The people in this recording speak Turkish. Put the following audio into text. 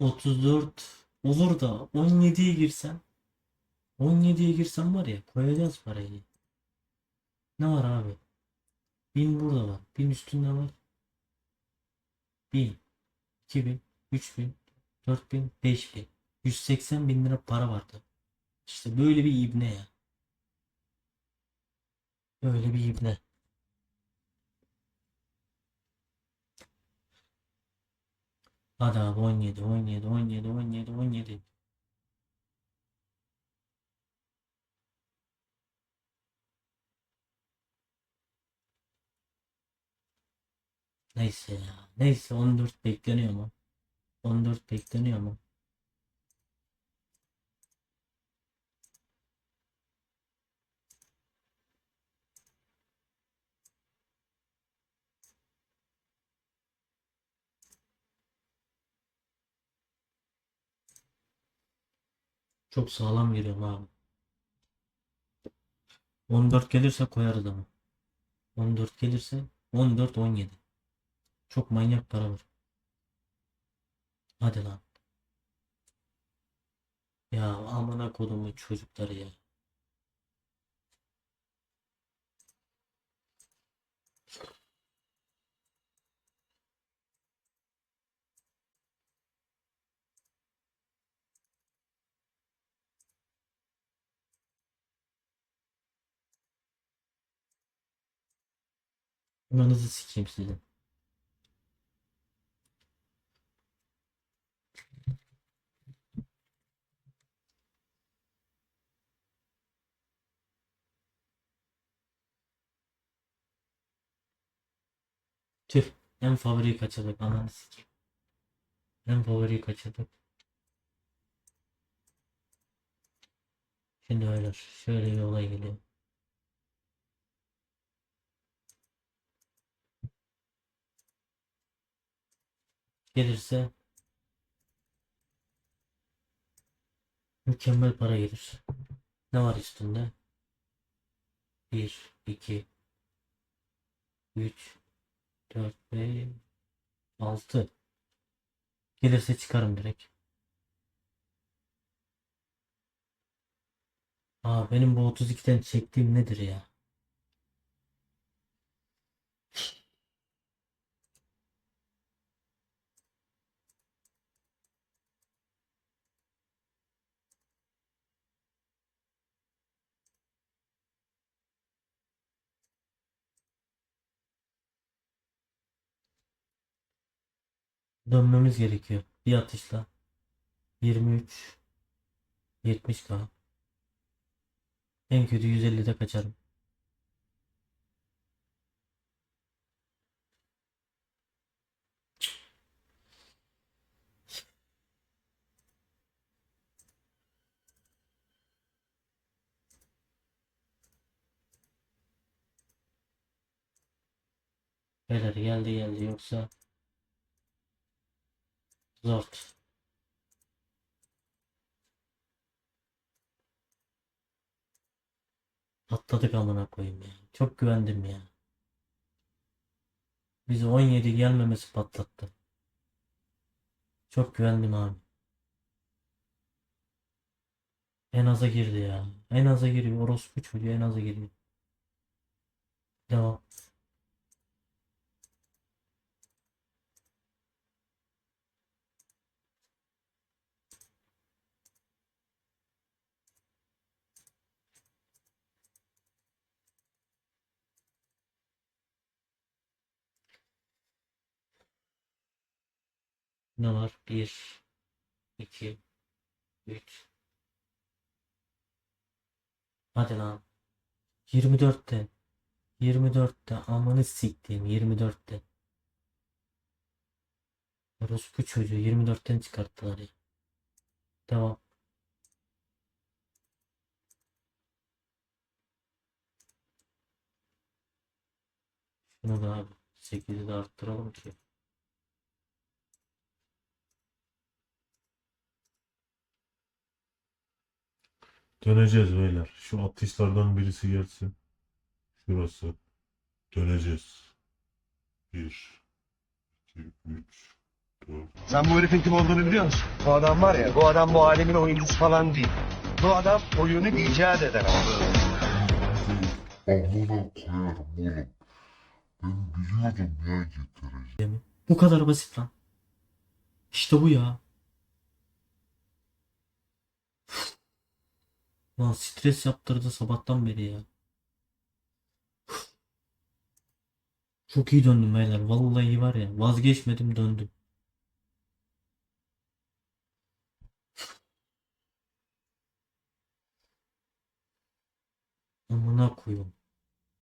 34 olur da 17'ye girsem 17'ye girsem var ya koyacağız parayı. Ne var abi? 1000 burada var. 1000 üstünde var. 1000 2000 3000 4000 5000 180 bin lira para vardı. İşte böyle bir ibne ya. Böyle bir ibne. Hadi abi 17 17 17 17 17. Neyse ya. Neyse 14 bekleniyor mu? 14 bekleniyor mu? Çok sağlam giriyorum abi. 14 gelirse koyarız ama. 14 gelirse 14 17. Çok manyak para var. Hadi lan. Ya amına kodumun çocukları ya. Ananızı sikeyim sizin. Tüh. En favoriyi kaçırdık. Ananı sikeyim. En favoriyi kaçırdık. Şimdi öyle şöyle bir olay geliyor. Gelirse mükemmel para gelir. Ne var üstünde? 1, 2, 3, 4, 5, 6. Gelirse çıkarım direkt. Aa benim bu 32'den çektiğim nedir ya? Dönmemiz gerekiyor. Bir atışla. 23 70k. En kötü 150'de kaçarım. Beyler geldi geldi yoksa zor. Patladık amına koyayım ya. Çok güvendim ya. Bizi 17 gelmemesi patlattı. Çok güvendim abi. En aza girdi ya. En aza giriyor. Orospu çocuğu en aza giriyor. Devam. Ne var? 1 2 3 Hadi lan. 24'te. 24'te. Amanı siktiğim 24'te. Orospu çocuğu 24'ten çıkarttılar ya. Devam. Şunu da abi 8'i de arttıralım ki. Döneceğiz beyler. Şu atışlardan birisi gelsin. Şurası. Döneceğiz. 1 2 3 Sen bu herifin kim olduğunu biliyor musun? Bu adam var ya, bu adam bu alemin oyuncusu falan değil. Bu adam oyunu icat eden adam. Amına koyarım oğlum. Ben biliyordum ya getireceğim. Bu kadar basit lan. İşte bu ya. Lan stres yaptırdı sabahtan beri ya. Çok iyi döndüm beyler. Vallahi var ya. Vazgeçmedim döndüm. Amına koyuyorum.